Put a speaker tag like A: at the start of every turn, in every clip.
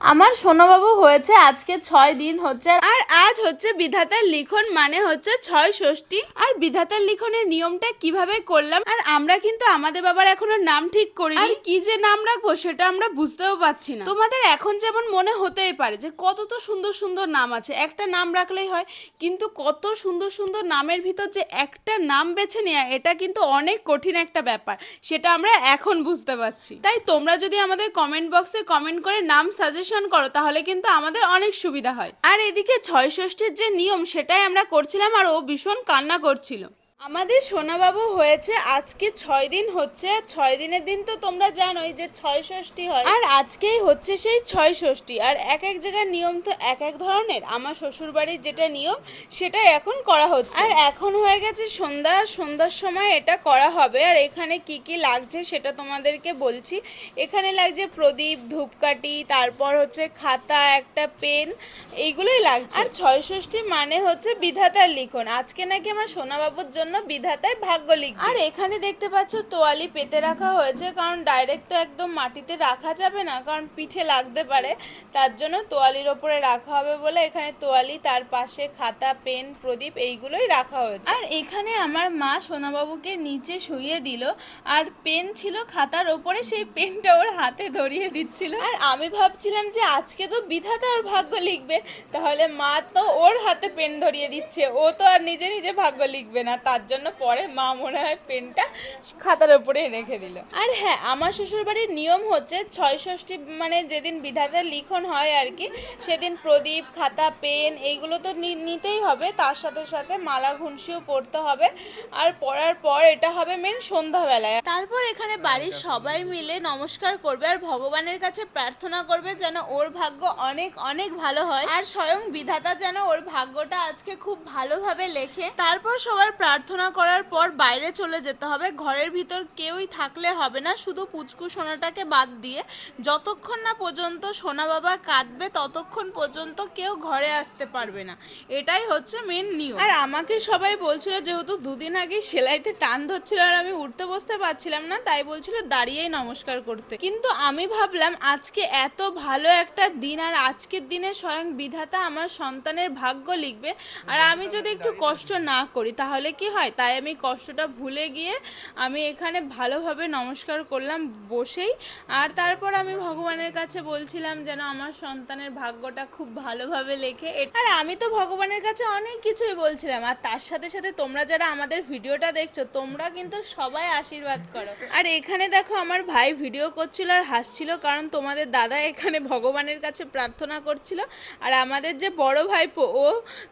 A: আমার সোনাবাবু হয়েছে আজকে ছয় দিন হচ্ছে, আর আজ হচ্ছে বিধাতার লিখন মানে হচ্ছে ছয় ষষ্ঠী। আর বিধাতার লিখনের নিয়মটা কীভাবে করলাম, আর আমরা কিন্তু আমাদের বাবার এখনও নাম ঠিক করি আর কি যে নাম রাখব সেটা আমরা বুঝতেও পারছি না। তোমাদের এখন যেমন মনে হতেই পারে যে কত তো সুন্দর সুন্দর নাম আছে, একটা নাম রাখলেই হয়, কিন্তু কত সুন্দর সুন্দর নামের ভিতর যে একটা নাম বেছে নেওয়া এটা কিন্তু অনেক কঠিন একটা ব্যাপার, সেটা আমরা এখন বুঝতে পারছি। তাই তোমরা যদি আমাদের কমেন্ট বক্সে কমেন্ট করে নাম সাজেশন করো, তাহলে কিন্তু আমাদের অনেক সুবিধা হয়। আর এদিকে ছয় ষষ্ঠীর যে নিয়ম, সেটাই আমরা করছিলাম আর ও ভীষণ কান্না করছিল। আমাদের সোনাবাবু হয়েছে, আজকে ছয় দিন হচ্ছে, ছয় দিনের দিন তো তোমরা জানোই যে ছয় ষষ্ঠী হয়। আর আজকেই হচ্ছে সেই ছয় ষষ্ঠী, আর এক এক জায়গার নিয়ম তো এক এক ধরনের। আমার শ্বশুর বাড়ির যেটা নিয়ম সেটা এখন করা হচ্ছে। আর এখন হয়ে গেছে সন্ধ্যা, সন্ধ্যার সময় এটা করা হবে। আর এখানে কি কি লাগছে সেটা তোমাদেরকে বলছি। এখানে লাগছে প্রদীপ, ধূপকাঠি, তারপর হচ্ছে খাতা, একটা পেন, এইগুলোই লাগছে। আর ছয় ষষ্ঠী মানে হচ্ছে বিধাতার লিখন। আজকে নাকি আমার সোনাবাবুর জন্য বিধাতায় ভাগ্য লিখবে। আর এখানে দেখতে পাচ্ছ তোয়ালি পেতে রাখা হয়েছে কারণ ডাইরেক্ট তো একদম মাটিতে রাখা যাবে না কারণ পিঠে লাগতে পারে। তার জন্য তোয়ালির ওপরে রাখা হবে বলে এখানে তোয়ালি তার পাশে খাতা পেন প্রদীপ এইগুলোই রাখা হয়েছে। আর এখানে আমার মা সোনাবাবুকে নিচে শুইয়ে দিল আর পেন ছিল খাতার ওপরে সেই পেনটা ওর হাতে ধরিয়ে দিচ্ছিল। আর আমি ভাবছিলাম যে আজকে তো বিধাতা ওর ভাগ্য লিখবে তাহলে মা তো ওর হাতে পেন ধরিয়ে দিচ্ছে ও তো আর নিজে নিজে ভাগ্য লিখবে না তার জন্য পরে মা মনে হয় পেনটা খাতার উপরে রেখে দিল। আর হ্যাঁ আমার শ্বশুর বাড়ির নিয়ম হচ্ছে ছয় ষষ্ঠী মানে যেদিন বিধাতার লিখন হয় আর কি, সেদিন প্রদীপ, খাতা, পেন এইগুলো তো নিতেই হবে। তার সাথে সাথে মালা ঘুনসিও পড়তে হবে। আর পড়ার পর এটা হবে মেন সন্ধ্যাবেলায়। তারপর এখানে বাড়ির সবাই মিলে নমস্কার করবে আর ভগবানের কাছে প্রার্থনা করবে যেন ওর ভাগ্য অনেক অনেক ভালো হয়। আর স্বয়ং বিধাতা যেন ওর ভাগ্যটা আজকে খুব ভালোভাবে লেখে। তারপর সবার প্রার্থনা করার পর বাইরে চলে যেতে হবে। ঘরের ভিতর কেউই থাকলে হবে না। শুধু পুচকু সোনাটাকে বাদ দিয়ে যতক্ষণ না পর্যন্ত সোনা বাবা কাঁদবে, ততক্ষণ পর্যন্ত কেউ ঘরে আসতে পারবে না। এটাই হচ্ছে মেন নিয়ম। আর আমাকে সবাই বলছিল, যেহেতু দুদিন আগে সেলাইতে টান ধরছিল আর আমি উঠতে বসতে পারছিলাম না, তাই বলছিল দাঁড়িয়েই নমস্কার করতে। কিন্তু আমি ভাবলাম, আজকে এত ভালো একটা দিন আর আজকের দিনে স্বয়ং বিধাতা আমার সন্তানের ভাগ্য লিখবে। আর আমি যদি একটু কষ্ট না করি, তাহলে কি হয়? তাই আমি কষ্টটা ভুলে গিয়ে আমি এখানে ভালোভাবে নমস্কার করলাম বসেই। আর তারপর আমি ভগবানের কাছে বলছিলাম যেন আমার সন্তানের ভাগ্যটা খুব ভালোভাবে লেখে। আর আমি তো ভগবানের কাছে অনেক কিছুই বলছিলাম। আর তার সাথে সাথে তোমরা যারা আমাদের ভিডিওটা দেখছ, তোমরা কিন্তু সবাই আশীর্বাদ করো। আর এখানে দেখো আমার ভাই ভিডিও করছিল আর হাসছিল কারণ তোমাদের দাদা এখানে ভগবানের কাছে প্রার্থনা করছিল। আর আমাদের যে বড় ভাইপো, ও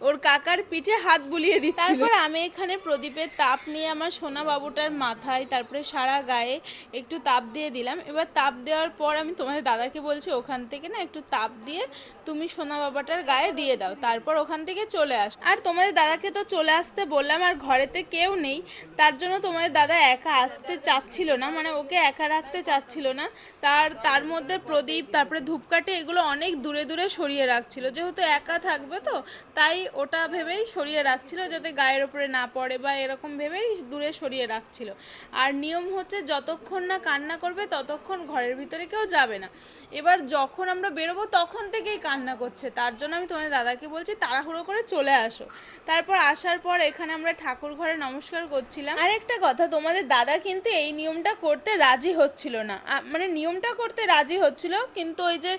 A: ওর কাকার পিঠে হাত বুলিয়ে দিচ্ছিল। তারপর আমি এখানে প্রদীপের তাপ নিয়ে আমার সোনা বাবুটার মাথায়, তারপরে সারা গায়ে একটু তাপ দিয়ে দিলাম। এবার তাপ দেওয়ার পর আমি তোমাদের দাদাকে বলছি, ওখান থেকে না একটু তাপ দিয়ে তুমি সোনা বাবাটার গায়ে দিয়ে দাও, তারপর ওখান থেকে চলে আস। আর তোমাদের দাদাকে তো চলে আসতে বললাম, আর ঘরেতে কেউ নেই। তার জন্য তোমাদের দাদা একা আসতে চাচ্ছিল না মানে ওকে একা রাখতে চাচ্ছিল না। তার তার মধ্যে প্রদীপ, তারপরে ধূপকাঠি, এগুলো অনেক দূরে দূরে সরিয়ে রাখছিল। যেহেতু একা থাকবে তো, তাই ওটা ভেবেই সরিয়ে রাখছিল, যাতে গায়ের ওপরে না পড়ে বা এরকম ভেবেই দূরে সরিয়ে রাখছিল। আর নিয়ম হচ্ছে, যতক্ষণ না কান্না করবে, ততক্ষণ ঘরের ভিতরে কেউ যাবে না। এবার যখন আমরা বেরোবো, তখন থেকেই কান্না করছে, তার জন্য আমি তোমাদের দাদাকে বলছি তাড়াহুড়ো করে চলে আসো। তারপর আসার পর এখানে আমরা ঠাকুর ঘরে নমস্কার করছিলাম। আর একটা কথা, তোমাদের দাদা কিন্তু এই নিয়মটা করতে রাজি হচ্ছিল না। মানে নিয়মটা করতে রাজি হচ্ছিল, কিন্তু ওই যে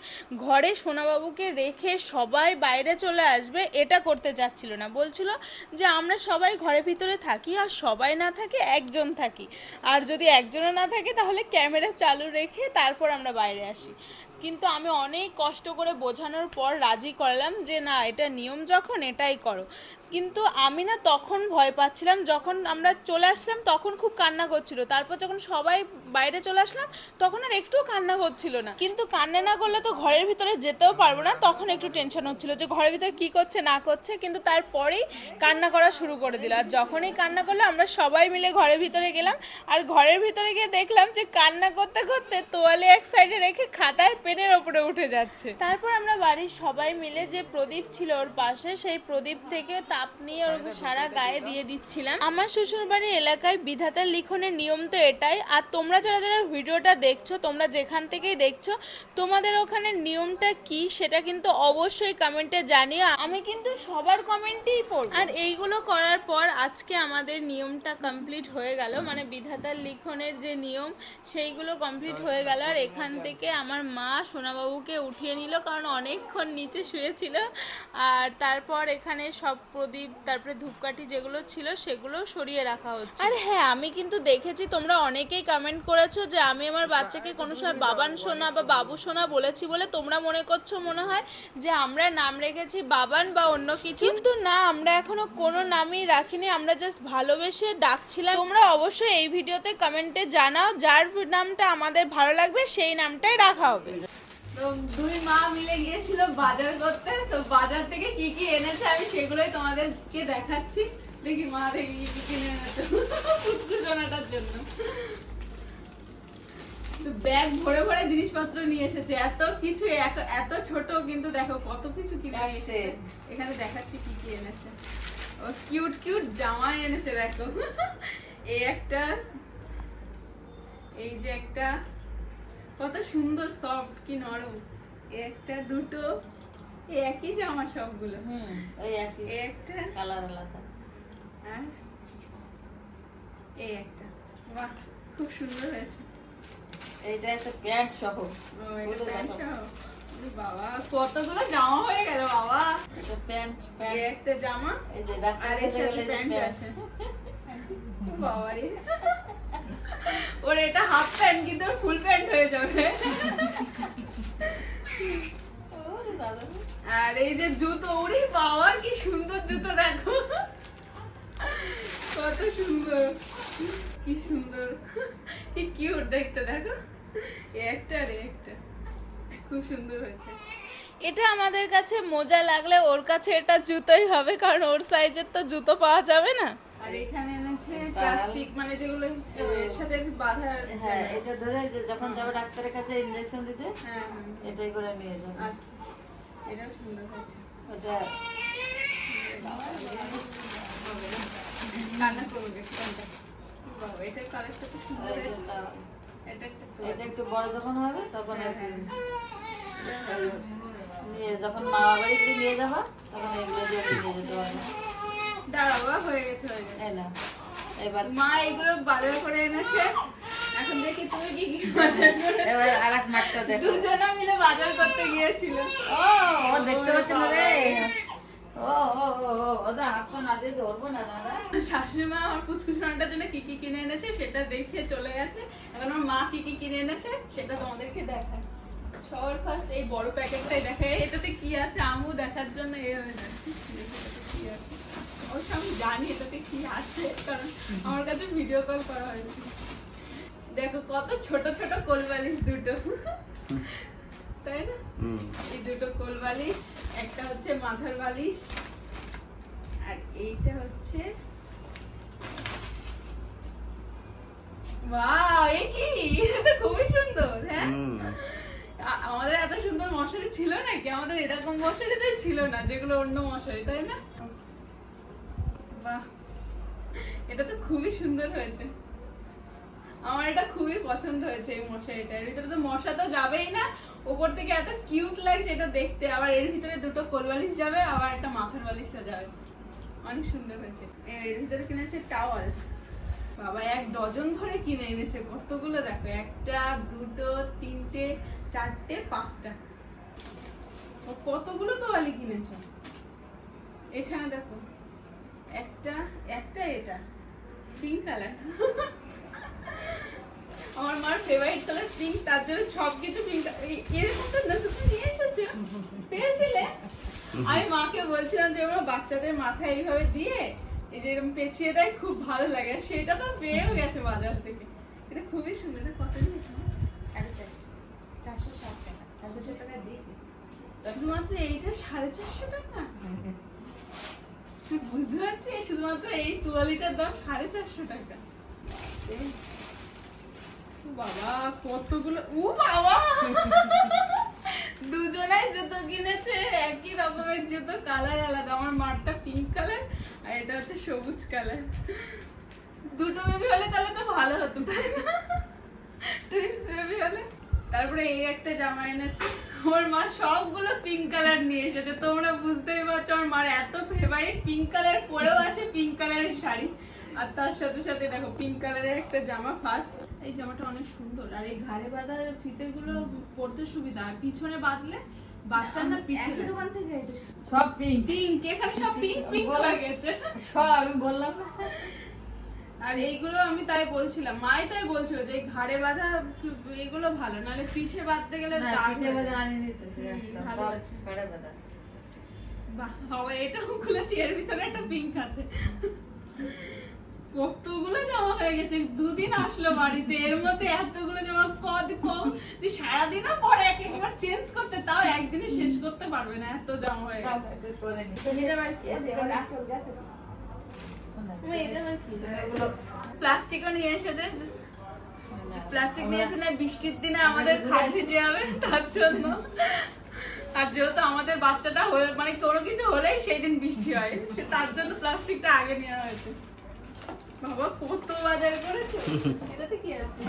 A: ঘরে সোনাবাবুকে রেখে সবাই বাইরে চলে আসবে, এটা করতে চাচ্ছিল না। বলছিল যে আমরা সবাই ঘরের ভিতরে থাকি আর সবাই না থাকে, একজন থাকি। আর যদি একজনও না থাকে, তাহলে ক্যামেরা চালু রেখে তারপর আমরা বাইরে আসি। কিন্তু আমি অনেক কষ্ট করে বোঝানোর পর রাজি করলাম যে না, এটা নিয়ম যখন এটাই করো। কিন্তু আমি না তখন ভয় পাচ্ছিলাম, যখন আমরা চলে আসলাম তখন খুব কান্না করছিল। তারপর যখন সবাই বাইরে চলে আসলাম, তখন আর একটুও কান্না করছিল না। কিন্তু কান্না না করলে তো ঘরের ভিতরে যেতেও পারব না, তখন একটু টেনশন হচ্ছিল যে ঘরের ভিতরে কি করছে, না করছে। কিন্তু তারপরেই কান্না করা শুরু করে দিল। আর যখনই কান্না করল, আমরা সবাই মিলে ঘরের ভিতরে গেলাম। আর ঘরের ভিতরে গিয়ে দেখলাম যে কান্না করতে করতে তোয়ালে এক সাইডে রেখে খাতার পেনের ওপরে উঠে যাচ্ছে। তারপর আমরা বাড়ির সবাই মিলে যে প্রদীপ ছিল ওর পাশে, সেই প্রদীপ থেকে তাপ নিয়ে ওর সারা গায়ে দিয়ে দিচ্ছিলাম। আমার শ্বশুর বাড়ির এলাকায় বিধাতার লিখনের নিয়ম তো এটাই। আর তোমরা যারা যারা ভিডিওটা দেখছ, তোমরা যেখান থেকেই দেখছ, তোমাদের ওখানে নিয়মটা কি সেটা কিন্তু অবশ্যই কমেন্টে জানিও। আমি কিন্তু সবার কমেন্টেই পড়ব। আর এইগুলো করার পর আজকে আমাদের নিয়মটা কমপ্লিট হয়ে গেল। মানে বিধাতার লিখনের যে নিয়ম, সেইগুলো কমপ্লিট হয়ে গেল। আর এখান থেকে আমার মা সোনাবাবুকে উঠিয়ে নিল কারণ অনেকক্ষণ নিচে শুয়েছিল। আর তারপর এখানে সব প্রদীপ তারপরে ধূপকাঠি যেগুলো ছিল সেগুলো সরিয়ে রাখা হচ্ছে। আর হ্যাঁ আমি কিন্তু দেখেছি তোমরা অনেকেই কমেন্ট করেছ যে আমি আমার বাচ্চাকে কোনো সময় বাবান সোনা বা বাবু সোনা বলেছি বলে তোমরা মনে করছ মনে হয় যে আমরা নাম রেখেছি বাবান বা অন্য কিছু? কিন্তু না আমরা এখনও কোনো নামই রাখিনি আমরা জাস্ট ভালোবেসে ডাকছিলাম। তোমরা অবশ্যই এই ভিডিওতে কমেন্টে জানাও যার নামটা আমাদের ভালো লাগবে সেই নামটাই রাখা হবে। তো দুই মা মিলে গিয়েছিল বাজার করতে। তো বাজার থেকে কি কি এনেছে আমি সেগুলোই তোমাদেরকে দেখাচ্ছি। দেখি মা দেখি কি কিনে এনেছে। পুচকুচনাটার জন্য। তো ব্যাগ ভরে ভরে জিনিসপত্র নিয়ে এসেছে। এত কিছু এত- ছোট কিন্তু দেখো কত কিছু কিনে এসেছে। এখানে দেখাচ্ছি কি কি এনেছে। ও কিউট কিউট জামা এনেছে দেখো। এই একটা এই যে একটা কত সুন্দর সফট কি নরম। একটা দুটো একই জামা সবগুলো।
B: হুম ওই একই
A: একটা
B: কালার আলাদা।
A: আর এই একটা। বাহ খুব সুন্দর হয়েছে।
B: এইটা একটা প্যান্ট সহ।
A: প্যান্ট? সহ। বাবা কতগুলো জামা হয়ে গেল বাবা।
B: এটা প্যান্ট প্যান্ট।
A: একটা জামা
B: এই যে ডাক্তার
A: আর এর সাথে প্যান্ট। আছে। ও বাবারে। ওর এটা হাফ প্যান্ট কিন্তু ফুল প্যান্ট হয়ে যাবে। আর এই যে জুতো ওরে বাবা কি সুন্দর জুতো দেখো। কত সুন্দর কি সুন্দর। কি কিউট দেখতে দেখো। একটা এ একটা। খুব সুন্দর হয়েছে। এটা আমাদের কাছে মজা লাগলে ওর কাছে এটা জুতোই হবে কারণ ওর সাইজের তো জুতো পাওয়া যাবে না। আর এখানে প্লাস্টিক মানে যেগুলো এর সাথে বাঁধার
B: হ্যাঁ এটা ধরে যে যখন যাবে ডাক্তারের কাছে ইনজেকশন দিতে
A: হ্যাঁ হ্যাঁ
B: এটাই করে নিয়ে যাবে।
A: আচ্ছা সুন্দর
B: ওটা
A: করবে বাবা খুব এটা
B: এটা একটু বড় যখন হবে তখন
A: হ্যাঁ, হ্যাঁ।
B: নিয়ে যখন মা বাড়িতে নিয়ে যাবা তখন এগুলো নিয়ে যেতে পারবে
A: দাঁড়াও হয়ে গেছে হয়ে গেছে।
B: এবার
A: মা এগুলো বাজার করে এনেছে। এখন দেখি তুমি কি কি বাজার করে
B: এবার আর এক মাঠটা দেখো।
A: দুজনে মিলে বাজার করতে গিয়েছিল।
B: ও ও দেখতে পাচ্ছ না রে? ও ও ও ও ওটা হাতটা না ধরবো না দাদা।
A: শাশুড়ি মা আমার পুচকুসোনাটার জন্য কি কি কিনে এনেছে সেটা দেখে চলে গেছে। এখন আমার মা কি কি কিনে এনেছে সেটা তোমাদেরকে দেখায় সবার ফার্স্ট এই বড় প্যাকেটটাই দেখায় এটাতে কি আছে? আমু দেখার জন্য এ হয়ে কি আছে। অবশ্য আমি জানি এটাতে কি আছে কারণ আমার কাছে ভিডিও কল করা হয়েছে। দেখো কত ছোট ছোট কোলবালিশ দুটো। তাই না? এই দুটো কোল বালিশ একটা হচ্ছে মাথার বালিশ আর এইটা হচ্ছে কি? এটা খুবই সুন্দর হ্যাঁ? আমাদের এত সুন্দর মশারি ছিল নাকি? আমাদের এরকম মশারি তো ছিল না যেগুলো অন্য মশারি তাই না? বাহ। এটা তো খুবই সুন্দর হয়েছে। আমার এটা খুবই পছন্দ হয়েছে এই মশারিটা এর ভিতরে তো মশা তো যাবেই না। উপর থেকে এত কিউট লাগছে এটা দেখতে। আবার এর ভিতরে দুটো কোল বালিশ যাবে, আবার একটা মাথার বালিশটা যাবে অনেক সুন্দর হয়েছে। এর ভিতরে কিনেছে টাওয়াল বাবা, এক ডজন ধরে কিনে এনেছে। কতগুলো দেখো? একটা, দুটো, তিনটে, চারটে, পাঁচটা। ও, কতগুলো তোয়ালি কিনেছো? এখানে দেখো। একটা একটা এটা। পিঙ্ক কালার আমার মার ফেভারিট কালার পিঙ্ক তার জন্য সবকিছু পিঙ্ক এরকম তো নতুন নিয়ে এসেছে? পেয়েছিলে? আমি মাকে বলছিলাম যে আমরা বাচ্চাদের মাথায় এইভাবে দিয়ে এই যে এরকম পেঁচিয়ে দেয় খুব ভালো লাগে। সেটা তো পেয়েও গেছে বাজার থেকে। এটা খুবই সুন্দর। কত নিয়েছে?
B: সাড়ে চারশো। চারশো ষাট টাকা। চারশো টাকা দিয়ে
A: শুধুমাত্র এইটা সাড়ে চারশো টাকা? তুই বুঝতে পারছিস? শুধুমাত্র এই তোয়ালিটার দাম সাড়ে চারশো টাকা। বাবা, কতগুলো ও, বাবা! দুজনাই জুতো কিনেছে, একই রকমের জুতো, কালার আলাদা। আমার মারটা পিঙ্ক কালার আর এটা হচ্ছে সবুজ কালার দুটো বেবি হলে তাহলে তো ভালো হতো, তাই না? টুইন্স বেবি হলে। তারপরে এই একটা জামা এনেছে। ওর মা সবগুলো পিঙ্ক কালার নিয়ে এসেছে। তোমরা বুঝতেই পারছ আমার মার এত ফেভারিট পিঙ্ক কালার পরেও আছে পিঙ্ক কালারের শাড়ি। আর তার সাথে সাথে দেখো পিঙ্ক কালারের একটা জামা ফার্স্ট এই জামাটা অনেক সুন্দর। আর এই ঘাড়ে বাঁধা ফিতেগুলো পরতে সুবিধা। আর পিছনে বাঁধলে বাচ্চার না পিছনে
B: দোকান থেকে সব পিঙ্ক
A: পিঙ্ক এখানে সব পিঙ্ক পিঙ্ক
B: বলা-
A: গেছে।
B: সব আমি বললাম
A: আর এইগুলো আমি তাই বলছিলাম মাই তাই বলছিল যে ঘাড়ে বাঁধা এগুলো ভালো নাহলে পিঠে বাঁধতে গেলে হয়ে। ভালো আছে।
B: ঘাড়ে বাঁধা।
A: বাহ, বাবা এটাও খুলেছি এর ভিতরে একটা পিঙ্ক আছে কতগুলো জামা হয়ে গেছে দুদিন আসলো বাড়িতে এর মধ্যে এতগুলো জামা কদ কম তুই সারাদিনও পরে এক একবার চেঞ্জ করতে তাও একদিনে শেষ করতে পারবে না এত জামা হয়ে গেছে
B: একটু করে নি। এগুলো
A: প্লাস্টিকও নিয়ে এসেছে। প্লাস্টিক নিয়ে এসে না বৃষ্টির দিনে আমাদের খাট ভিজে যাবে তার জন্য। আর যেহেতু আমাদের বাচ্চাটা হলে মানে কোনো কিছু হলেই সেই দিন বৃষ্টি হয় সে তার জন্য প্লাস্টিকটা আগে নেওয়া হয়েছে। বাবা কত বাজার করেছে। এটাতে কি আছে?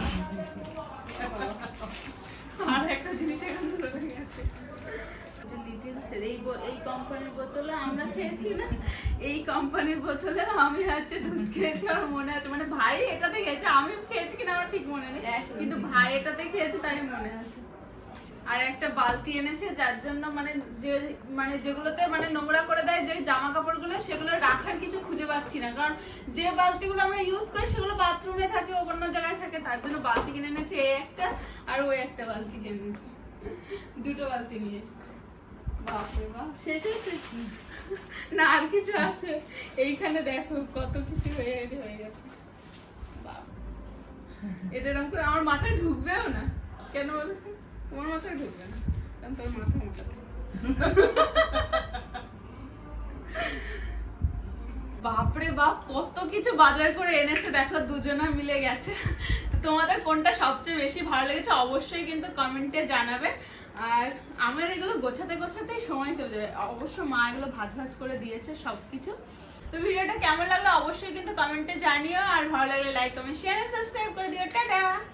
A: আর একটা জিনিস এখানে ধরে গেছে লিটিলসের এই এই কোম্পানির বোতলে আমরা খেয়েছি না। এই কোম্পানির বোতলে আমি হচ্ছে দুধ খেয়েছি আমার মনে আছে। মানে ভাই এটাতে খেয়েছে আমি খেয়েছি কিনা আমার ঠিক মনে নেই। কিন্তু ভাই এটাতে খেয়েছে তাই মনে আছে। আর একটা বালতি এনেছে যার জন্য মানে যে মানে যেগুলোতে মানে নোংরা করে দেয় যে জামা কাপড়গুলো সেগুলো রাখার কিছু খুঁজে পাচ্ছি না। কারণ যে বালতিগুলো আমরা ইউজ করি সেগুলো বাথরুমে থাকে ও অন্য জায়গায় থাকে তার জন্য বালতি কিনে এনেছে এই একটা আর ওই একটা বালতি কিনে এনেছে। দুটো বালতি নিয়ে এসেছে। না, আর কিছু আছে। এইখানে দেখো কত কিছু হয়ে গেছে। এটা এরকম করে আমার মাথায় ঢুকবেও না? কেন বলো? তোমার মাথায় ঢুকবে না? কারণ তোর মাথা মোটা। বাপরে বাপ, কত কিছু বাজার করে এনেছে। দেখো, দুজনা মিলে গেছে। তোমাদের কোনটা সবচেয়ে বেশি ভালো লেগেছে অবশ্যই কিন্তু কমেন্টে জানাবে। আর আমার এগুলো গোছাতে গোছাতেই সময় চলে যাবে অবশ্য মা এগুলো ভাজ ভাজ করে দিয়েছে সবকিছু। তো ভিডিওটা কেমন লাগল অবশ্যই কিন্তু কমেন্টে জানিও, আর ভালো লাগলে লাইক কমেন্ট শেয়ার সাবস্ক্রাইব করে দিও। টাটা!